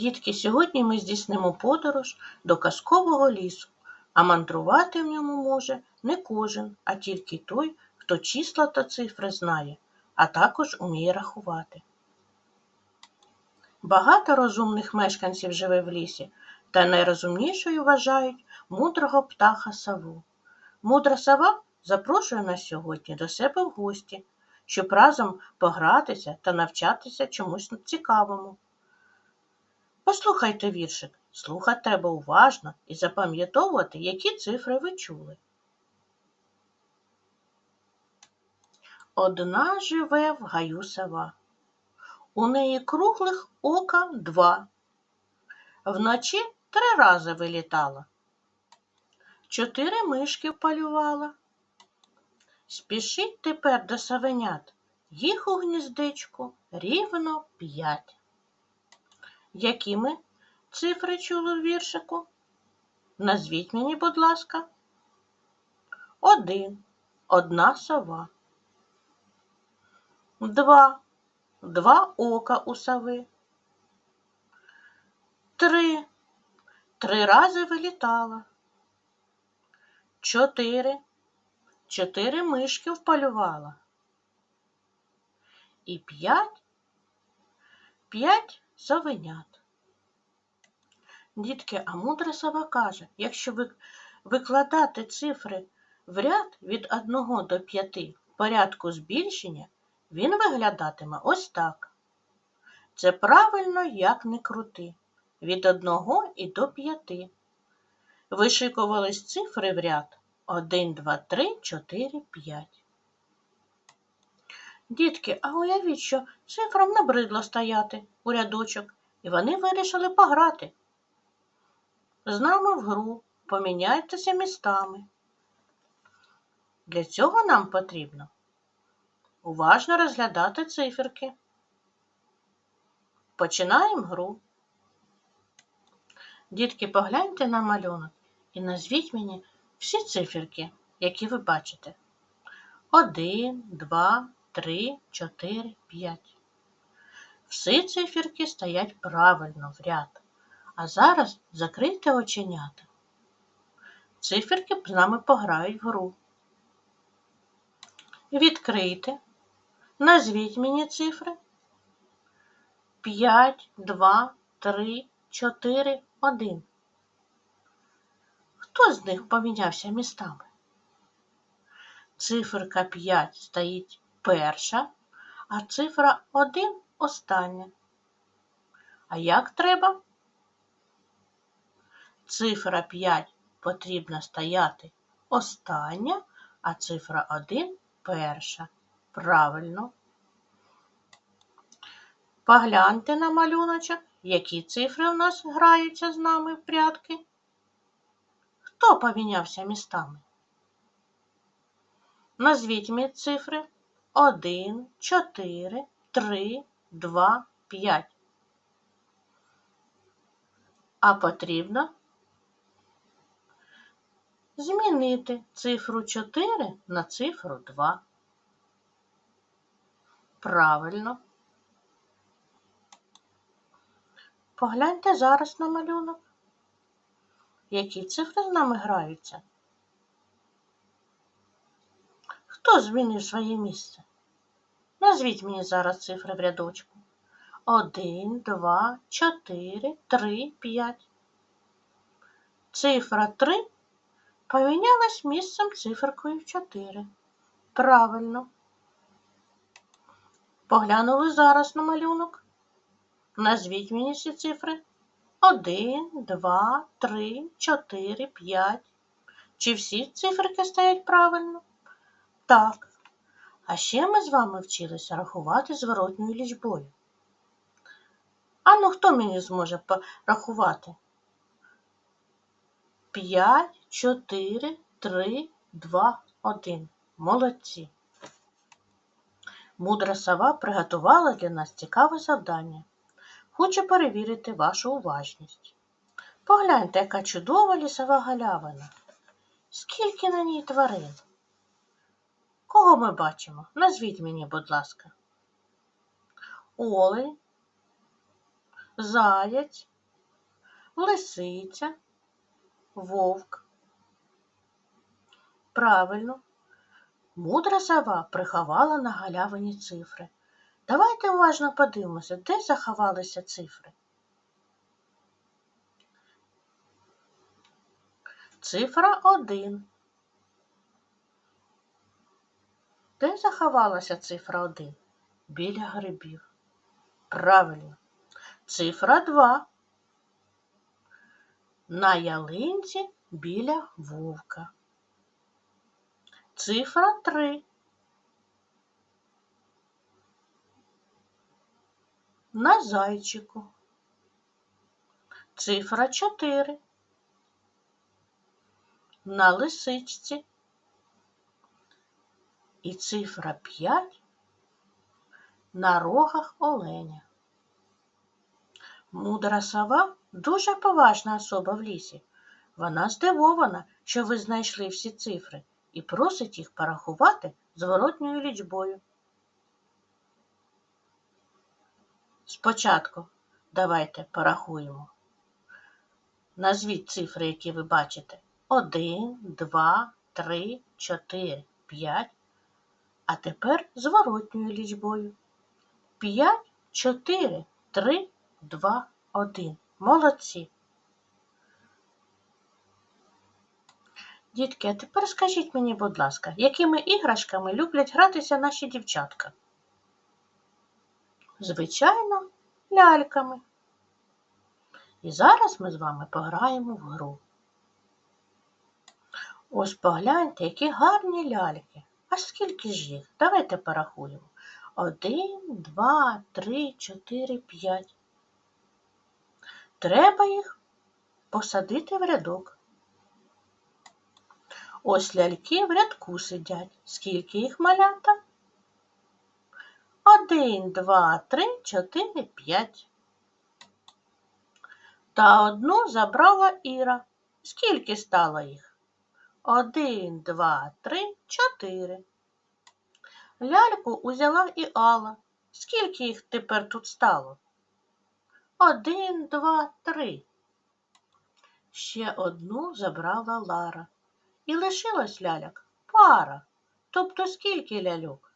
Дітки, сьогодні ми здійснимо подорож до казкового лісу, а мандрувати в ньому може не кожен, а тільки той, хто числа та цифри знає, а також уміє рахувати. Багато розумних мешканців живе в лісі, та найрозумнішою вважають мудрого птаха сову. Мудра сова запрошує нас сьогодні до себе в гості, щоб разом погратися та навчатися чомусь цікавому. Послухайте віршик, слухати треба уважно і запам'ятовувати, які цифри ви чули. Одна живе в гаю сова. У неї круглих ока два. Вночі три рази вилітала. Чотири мишки впалювала. Спішіть тепер до савенят. Їх у гніздечку рівно п'ять. Які ми цифри чули в віршику? Назвіть мені, будь ласка. Один. Одна сова. Два. Два ока у сови. Три. Три рази вилітала. Чотири. Чотири мишки вполювала. І п'ять. П'ять совенят. Дітки, а мудра сова каже, якщо ви викладати цифри в ряд від 1 до 5 в порядку збільшення, він виглядатиме ось так. Це правильно, як не крути, від 1 і до 5. Вишикувались цифри в ряд 1, 2, 3, 4, 5. Дітки, а уявіть, що цифрам набридло стояти у рядочок, і вони вирішили пограти. З нами в гру поміняйтеся містами. Для цього нам потрібно уважно розглядати циферки. Починаємо гру. Дітки, погляньте на малюнок і назвіть мені всі циферки, які ви бачите. Один, два, три, чотири, п'ять. Всі циферки стоять правильно в ряд. А зараз закрийте оченята. Циферки з нами пограють в гру. Відкрийте. Назвіть мені цифри. 5, 2, 3, 4, 1. Хто з них помінявся містами? Циферка 5 стоїть перша, а цифра 1 остання. А як треба? Цифра 5 потрібно стояти остання, а цифра 1 перша. Правильно. Погляньте на малюночок, які цифри у нас граються з нами в прятки. Хто помінявся містами? Назвіть мені цифри 1, 4, 3, 2, 5. А потрібно змінити цифру 4 на цифру 2. Правильно. Погляньте зараз на малюнок. Які цифри з нами граються? Хто змінив своє місце? Назвіть мені зараз цифри в рядочку. Один, два, чотири, три, п'ять. Цифра 3 помінялась місцем циферкою 4. Правильно. Поглянули зараз на малюнок. Назвіть мені ці цифри. 1, 2, 3, 4, 5. Чи всі циферки стоять правильно? Так. А ще ми з вами вчилися рахувати зворотньою лічбою. А ну хто мені зможе порахувати? 5, 4, 3, 2, 1. Молодці. Мудра сова приготувала для нас цікаве завдання. Хочу перевірити вашу уважність. Погляньте, яка чудова лісова галявина. Скільки на ній тварин? Кого ми бачимо? Назвіть мені, будь ласка. Олень, заяць, лисиця, вовк. Правильно. Мудра сова приховала на галявині цифри. Давайте уважно подивимося, де заховалися цифри. Цифра 1. Де заховалася цифра 1? Біля грибів. Правильно. Цифра 2. На ялинці біля вовка. Цифра 3. На зайчику. Цифра 4. На лисичці. І цифра 5 на рогах оленя. Мудра сова дуже поважна особа в лісі. Вона здивована, що ви знайшли всі цифри, і просить їх порахувати зворотньою лічбою. Спочатку давайте порахуємо. Назвіть цифри, які ви бачите. 1, 2, 3, 4, 5. А тепер зворотньою лічбою. 5, 4, 3, 2, 1. Молодці. Дітки, а тепер скажіть мені, будь ласка, якими іграшками люблять гратися наші дівчатка? Звичайно, ляльками. І зараз ми з вами пограємо в гру. Ось погляньте, які гарні ляльки. А скільки ж їх? Давайте порахуємо. Один, два, три, чотири, п'ять. Треба їх посадити в рядок. Ось ляльки в рядку сидять. Скільки їх малята? Один, два, три, чотири, п'ять. Та одну забрала Іра. Скільки стало їх? Один, два, три, чотири. Ляльку узяла і Алла. Скільки їх тепер тут стало? Один, два, три. Ще одну забрала Лара. І лишилась ляльок пара. Тобто скільки ляльок?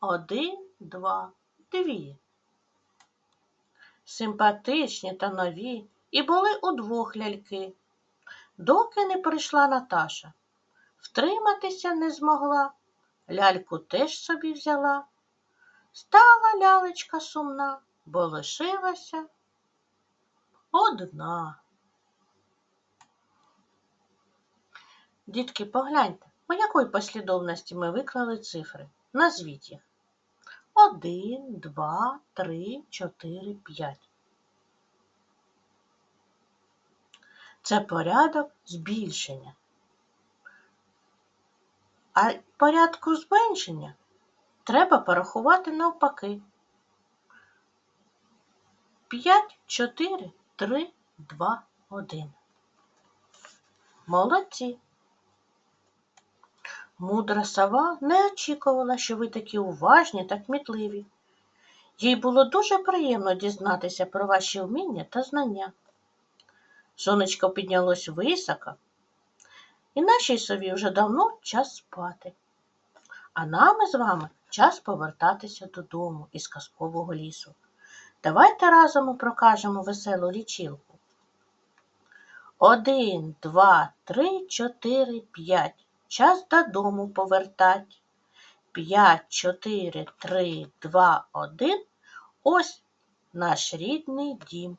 Один, два, дві. Симпатичні та нові і були удвох ляльки. Доки не прийшла Наташа. Втриматися не змогла, ляльку теж собі взяла. Стала лялечка сумна, бо лишилася одна. Дітки, погляньте, у якої послідовності ми виклали цифри. Назвіть їх. Один, два, три, чотири, п'ять. Це порядок збільшення. А порядку зменшення треба порахувати навпаки. 5, 4, 3, 2, 1. Молодці. Мудра сова не очікувала, що ви такі уважні та кмітливі. Їй було дуже приємно дізнатися про ваші вміння та знання. Сонечко піднялось високо, і нашій сові вже давно час спати. А нам з вами час повертатися додому із казкового лісу. Давайте разом прокажемо веселу лічилку. Один, два, три, чотири, п'ять. Час додому повертать. П'ять, чотири, три, два, один. Ось наш рідний дім.